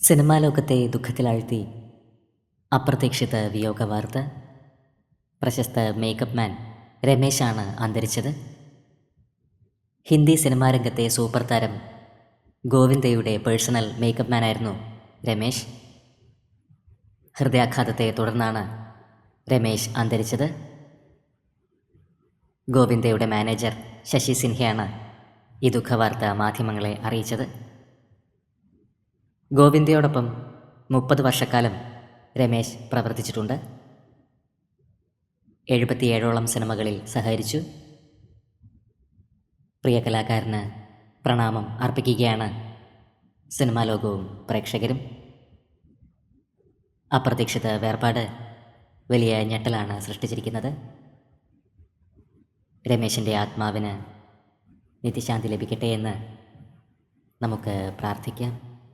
Cinema ലോകത്തെ ദുഃഖത്തിലാഴ്ത്തി അപ്രതീക്ഷിത വിയോഗ വാർത്ത പ്രശസ്ത മേക്കപ്പ് മാൻ രമേശാണ് അന്തരിച്ചത്. ഹിന്ദി സിനിമാ രംഗത്തെ സൂപ്പർ താരം ഗോവിന്ദയുടെ പേഴ്സണൽ മേക്കപ്പ് മാനായിരുന്നു രമേശ്. ഹൃദയാഘാതത്തെ തുടർന്നാണ് രമേശ് അന്തരിച്ചത്. ഗോവിന്ദയുടെ മാനേജർ ശശി സിൻഹയാണ് ഈ ദുഃഖവാർത്ത മാധ്യമങ്ങളെ അറിയിച്ചത്. ഗോവിന്ദയോടൊപ്പം മുപ്പത് വർഷക്കാലം രമേശ് പ്രവർത്തിച്ചിട്ടുണ്ട്. എഴുപത്തിയേഴോളം സിനിമകളിൽ സഹകരിച്ചു. പ്രിയ കലാകാരന് പ്രണാമം അർപ്പിക്കുകയാണ് സിനിമാ ലോകവും പ്രേക്ഷകരും. അപ്രതീക്ഷിത വേർപാട് വലിയ ഞെട്ടലാണ് സൃഷ്ടിച്ചിരിക്കുന്നത്. രമേശിന്റെ ആത്മാവിന് നിത്യശാന്തി ലഭിക്കട്ടെ എന്ന് നമുക്ക് പ്രാർത്ഥിക്കാം.